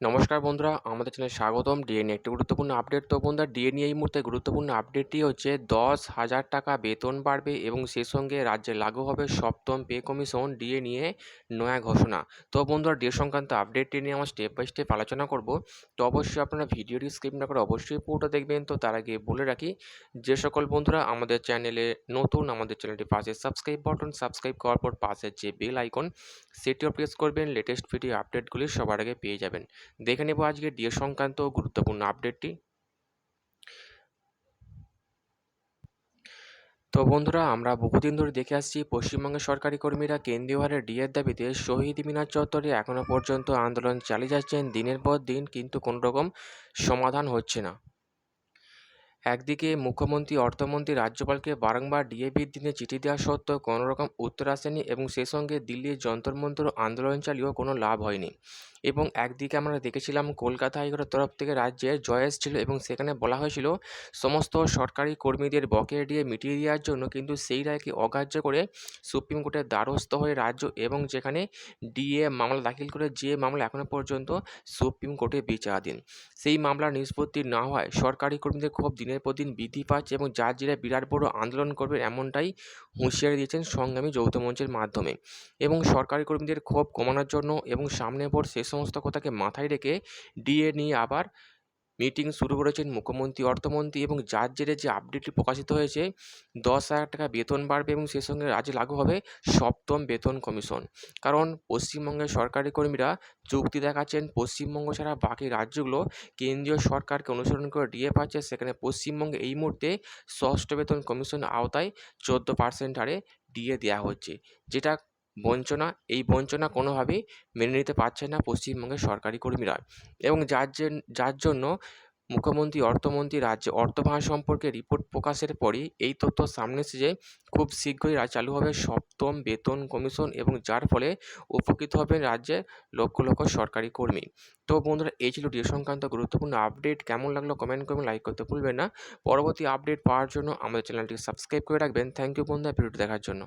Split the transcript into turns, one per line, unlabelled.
নমস্কার বন্ধুরা, আমাদের চ্যানেলে স্বাগতম। ডিএ নিয়ে একটি গুরুত্বপূর্ণ আপডেট তো বন্ধুরা ডিএ নিয়ে এই মুহূর্তে গুরুত্বপূর্ণ আপডেটটি হচ্ছে দশ হাজার টাকা বেতন বাড়বে এবং সেই সঙ্গে রাজ্যে লাগু হবে সপ্তম পে কমিশন ডিএ নিয়ে নয়া ঘোষণা। তো বন্ধুরা ডিএ সংক্রান্ত আপডেটটি নিয়ে আমরা স্টেপ বাই স্টেপ আলোচনা করব। তো অবশ্যই আপনারা ভিডিওটি স্ক্রিপ না করে অবশ্যই পুরোটা দেখবেন। তো তার আগে বলে রাখি, যে সকল বন্ধুরা, আমাদের চ্যানেলে নতুন, আমাদের চ্যানেলটি পাশে সাবস্ক্রাইব বাটন সাবস্ক্রাইব করার পর পাশে যে বেল আইকন সেটিও প্রেস করবেন। লেটেস্ট ভিডিও আপডেটগুলি সবার আগে পেয়ে যাবেন। দেখে নেব আজকে ডিএ সংক্রান্ত গুরুত্বপূর্ণ আপডেটটি তো বন্ধুরা, আমরা বহুদিন ধরে দেখে আসছি, পশ্চিমবঙ্গের সরকারি কর্মীরা কেন্দ্রীয় হারে ডিএর দাবিতে শহীদ মিনার চত্বরে এখনও পর্যন্ত আন্দোলন চালিয়ে যাচ্ছেন। দিনের পর দিন কিন্তু কোনো রকম সমাধান হচ্ছে না। একদিকে মুখ্যমন্ত্রী, অর্থমন্ত্রী, রাজ্যপালকে বারংবার ডিএ দিনে চিঠি দেওয়া সত্ত্বেও কোনো রকম উত্তর আসেনি এবং সে সঙ্গে দিল্লির যন্তর মন্তর আন্দোলন চালিয়েও কোনো লাভ হয়নি। এবং একদিকে আমরা দেখেছিলাম, কলকাতা হাইকোর্টের তরফ থেকে রাজ্যের জয় এসেছিল এবং সেখানে বলা হয়েছিল, সমস্ত সরকারি কর্মীদের বকেয়া দিয়ে মিটিয়ে দেওয়ার জন্য কিন্তু সেই রায়কে অগ্রাহ্য করে সুপ্রিম কোর্টের দ্বারস্থ হয়ে রাজ্য এবং যেখানে ডিএ মামলা দাখিল করে যে মামলা এখনও পর্যন্ত সুপ্রিম কোর্টে বিচারাধীন। সেই মামলার নিষ্পত্তি না হওয়ায় সরকারি কর্মীদের ক্ষোভ দিনের পর দিন বৃদ্ধি পাচ্ছে এবং যার জেরে বিরাট বড় আন্দোলন করবে এমনটাই হুঁশিয়ারি দিয়েছেন সংগ্রামী যৌথ মঞ্চের মাধ্যমে। এবং সরকারি কর্মীদের ক্ষোভ কমানোর জন্য এবং সামনে পর সে সমস্ত কথাকে মাথায় রেখে ডিএ নিয়ে আবার মিটিং শুরু করেছেন মুখ্যমন্ত্রী, অর্থমন্ত্রী এবং যার জেরে যে আপডেটটি প্রকাশিত হয়েছে, দশ হাজার টাকা বেতন বাড়বে এবং সেই সঙ্গে রাজ্যে লাগু হবে সপ্তম বেতন কমিশন। কারণ পশ্চিমবঙ্গের সরকারি কর্মীরা যুক্তি দেখাচ্ছেন পশ্চিমবঙ্গ ছাড়া বাকি রাজ্যগুলো কেন্দ্রীয় সরকারকে অনুসরণ করে ডিএ পাচ্ছে। সেখানে পশ্চিমবঙ্গে এই মুহূর্তে ষষ্ঠ বেতন কমিশন আওতায় চোদ্দ পার্সেন্ট হারে ডিএ দেওয়া হচ্ছে, যেটা বঞ্চনা, এই বঞ্চনা কোনোভাবেই মেনে নিতে পারছে না পশ্চিমবঙ্গের সরকারি কর্মীরা। এবং যার যার জন্য মুখ্যমন্ত্রী, অর্থমন্ত্রী, রাজ্যে অর্থভার সম্পর্কে রিপোর্ট প্রকাশের পরই এই তথ্য সামনে এসে যে খুব শীঘ্রই চালু হবে সপ্তম বেতন কমিশন এবং যার ফলে উপকৃত হবেন রাজ্যে লক্ষ লক্ষ সরকারি কর্মী। তো বন্ধুরা, এই ছিল ডিএ সংক্রান্ত গুরুত্বপূর্ণ আপডেট। কেমন লাগল কমেন্ট করবেন লাইক করতে ভুলবেন না। পরবর্তী আপডেট পাওয়ার জন্য আমাদের চ্যানেলটি সাবস্ক্রাইব করে রাখবেন। থ্যাংক ইউ বন্ধুরা, ভিডিওটি দেখার জন্য।